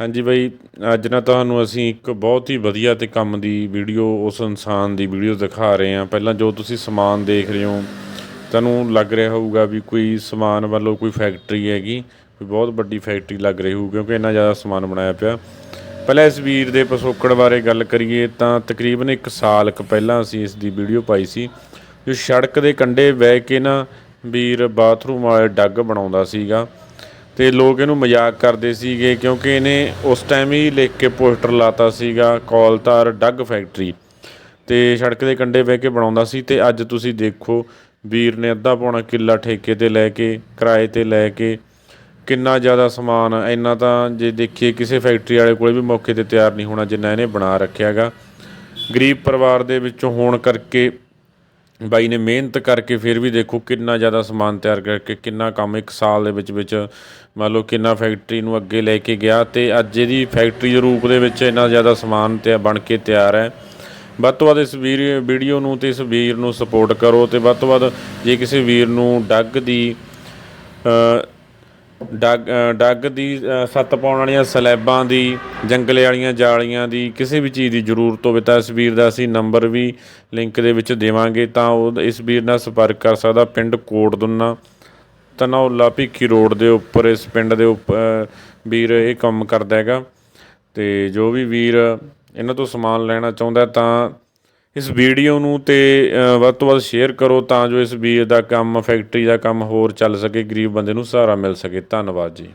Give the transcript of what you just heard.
ਹਾਂਜੀ ਬਾਈ, ਅੱਜ ਨਾ ਤੁਹਾਨੂੰ ਅਸੀਂ ਇੱਕ ਬਹੁਤ ਹੀ ਵਧੀਆ ਤੇ ਕੰਮ ਦੀ ਵੀਡੀਓ, ਉਸ ਇਨਸਾਨ ਦੀ ਵੀਡੀਓ ਦਿਖਾ ਰਹੇ ਹਾਂ। ਪਹਿਲਾਂ ਜੋ ਤੁਸੀਂ ਸਮਾਨ ਦੇਖ ਰਹੇ ਹੋ, ਤੁਹਾਨੂੰ ਲੱਗ ਰਿਹਾ ਹੋਊਗਾ ਵੀ ਕੋਈ ਸਮਾਨ ਵੱਲੋਂ ਕੋਈ ਫੈਕਟਰੀ ਹੈਗੀ, ਕੋਈ ਬਹੁਤ ਵੱਡੀ ਫੈਕਟਰੀ ਲੱਗ ਰਹੀ ਹੋਊ, ਕਿਉਂਕਿ ਇੰਨਾ ਜ਼ਿਆਦਾ ਸਮਾਨ ਬਣਾਇਆ ਪਿਆ। ਪਹਿਲਾਂ ਇਸ ਵੀਰ ਦੇ ਪਿਛੋਕੜ ਬਾਰੇ ਗੱਲ ਕਰੀਏ, ਤਾਂ ਤਕਰੀਬਨ 1 ਸਾਲ ਕੁ ਪਹਿਲਾਂ ਅਸੀਂ ਇਸ ਦੀ ਵੀਡੀਓ ਪਾਈ ਸੀ, ਜੋ ਸੜਕ ਦੇ ਕੰਢੇ ਬਹਿ ਕੇ ਨਾ ਵੀਰ ਬਾਥਰੂਮ ਵਾਲੇ ਡੱਗ ਬਣਾਉਂਦਾ ਸੀਗਾ। ਤੇ ਲੋਕ ਇਹਨੂੰ ਮਜ਼ਾਕ ਕਰਦੇ ਸੀਗੇ ਕਿਉਂਕਿ ਇਹਨੇ ਉਸ ਟਾਈਮ ਹੀ ਲਿਖ ਕੇ ਪੋਸਟਰ ਲਾਤਾ ਸੀਗਾ ਕੌਲਤਾਰ ਡੱਗ ਫੈਕਟਰੀ ਤੇ ਸੜਕ ਦੇ ਕੰਢੇ ਬਹਿ ਕੇ ਬਣਾਉਂਦਾ ਸੀ ਤੇ ਅੱਜ ਤੁਸੀਂ ਦੇਖੋ, ਵੀਰ ਨੇ ਅੱਧਾ ਪੌਣਾ ਕਿੱਲਾ ਠੇਕੇ ਤੇ ਲੈ ਕੇ, ਕਿਰਾਏ ਤੇ ਲੈ ਕੇ, ਕਿੰਨਾ ਜ਼ਿਆਦਾ ਸਮਾਨ ਇੰਨਾ ਤਾਂ ਜੇ ਦੇਖੀਏ ਕਿਸੇ ਫੈਕਟਰੀ ਵਾਲੇ ਕੋਲੇ ਵੀ ਮੌਕੇ ਤੇ ਤਿਆਰ ਨਹੀਂ ਹੋਣਾ ਜਿੰਨਾ ਇਹਨੇ ਬਣਾ ਰੱਖਿਆਗਾ। ਗਰੀਬ ਪਰਿਵਾਰ ਦੇ ਵਿੱਚੋਂ ਹੋਣ ਕਰਕੇ ਬਾਈ ਨੇ ਮਿਹਨਤ ਕਰਕੇ ਫਿਰ ਵੀ ਦੇਖੋ ਕਿੰਨਾ ਜ਼ਿਆਦਾ ਸਮਾਨ ਤਿਆਰ ਕਰਕੇ ਕਿੰਨਾ ਕੰਮ ਇੱਕ ਸਾਲ ਦੇ ਵਿੱਚ ਵਿੱਚ ਮੰਨ ਲਓ ਕਿੰਨਾ ਫੈਕਟਰੀ ਨੂੰ ਅੱਗੇ ਲੈ ਕੇ ਗਿਆ ਤੇ ਅੱਜ ਇਹਦੀ ਫੈਕਟਰੀ ਦੇ ਰੂਪ ਦੇ ਵਿੱਚ ਇੰਨਾ ਜ਼ਿਆਦਾ ਸਮਾਨ ਤੇ ਬਣ ਕੇ ਤਿਆਰ ਹੈ। ਵੱਧ ਤੋਂ ਵੱਧ ਇਸ ਵੀਰ ਵੀਡੀਓ ਨੂੰ ਤੇ ਇਸ ਵੀਰ ਨੂੰ ਸਪੋਰਟ ਕਰੋ ਤੇ ਵੱਧ ਤੋਂ ਵੱਧ ਜੇ ਕਿਸੇ ਵੀਰ ਨੂੰ ਡੱਗ ਦੀ ਡੱਗ ਡੱਗ ਦੀ ਅ, ਸੱਤ ਪਾਉਣ ਵਾਲੀਆਂ ਸਲੈਬਾਂ ਦੀ ਜੰਗਲੇ ਵਾਲੀਆਂ ਜਾਲੀਆਂ ਦੀ ਕਿਸੇ ਵੀ ਚੀਜ਼ ਦੀ ਜ਼ਰੂਰਤ ਹੋਵੇ ਤਾਂ ਇਸ ਵੀਰ ਦਾ ਅਸੀਂ ਨੰਬਰ ਵੀ ਲਿੰਕ ਦੇ ਵਿੱਚ ਦੇਵਾਂਗੇ ਤਾਂ ਉਹ ਇਸ ਵੀਰ ਨਾਲ ਸੰਪਰਕ ਕਰ ਸਕਦਾ ਪਿੰਡ ਕੋਟ ਦੁੰਨਾ ਧਨੌਲਾ ਭਿੱਖੀ ਰੋਡ ਦੇ ਉੱਪਰ ਇਸ ਪਿੰਡ ਦੇ ਉੱਪਰ ਵੀਰ ਇਹ ਕੰਮ ਕਰਦਾ ਹੈਗਾ ਤੇ ਜੋ ਵੀ ਵੀਰ ਇਹਨਾਂ ਤੋਂ ਸਮਾਨ ਲੈਣਾ ਚਾਹੁੰਦਾ ਤਾਂ ਇਸ ਵੀਡੀਓ ਨੂੰ ਤੇ ਵੱਧ ਤੋਂ ਵੱਧ ਸ਼ੇਅਰ ਕਰੋ ਤਾਂ ਜੋ ਇਸ ਵੀਰ ਦਾ ਕੰਮ ਫੈਕਟਰੀ ਦਾ ਕੰਮ ਹੋਰ ਚੱਲ ਸਕੇ, ਗਰੀਬ ਬੰਦੇ ਨੂੰ ਸਹਾਰਾ ਮਿਲ ਸਕੇ। ਧੰਨਵਾਦ ਜੀ।